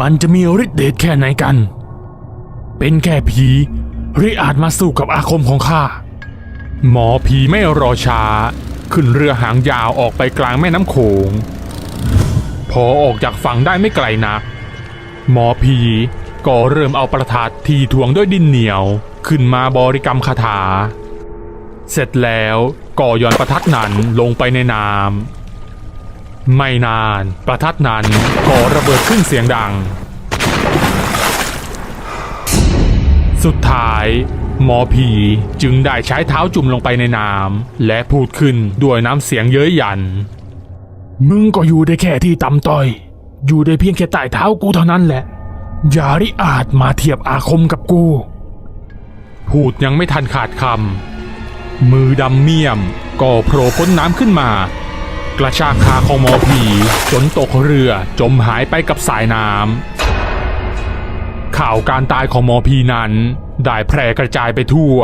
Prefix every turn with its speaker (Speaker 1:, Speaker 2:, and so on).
Speaker 1: มันจะมีฤทธิ์เดชแค่ไหนกัน เป็นแค่ผีหรืออาจมาสู้กับอาคมของข้า หมอผีไม่รอช้า ขึ้นเรือหางยาวออกไปกลางแม่น้ำโขง พอออกจากฝั่งได้ไม่ไกลนัก หมอผีก็เริ่มเอาประทัดที่ถ่วงด้วยดินเหนียว ขึ้นมาบริกรรมคาถา เสร็จแล้วก็ย่อนประทัดนั้นลงไปในน้ำ ไม่นาน ประทัดนั้นก็ระเบิดขึ้นเสียงดัง สุดท้าย หมอผีจึงได้ใช้เท้าจุ่มลงไปในน้ำและพูดขึ้นด้วยน้ำเสียงเย้ยหยัน มึงก็อยู่ได้แค่ที่ต่ำต้อย อยู่ได้เพียงแค่ใต้เท้ากูเท่านั้นแหละ อย่าริอาจมาเทียบอาคมกับกู พูดยังไม่ทันขาดคำมือดำเมี่ยมก็โผล่พ้นน้ำขึ้นมา ระชากขาของหมอผีจนตกเรือจมหายไปกับสายน้ำข่าวการตายของหมอผีนั้นได้แพร่กระจายไปทั่ว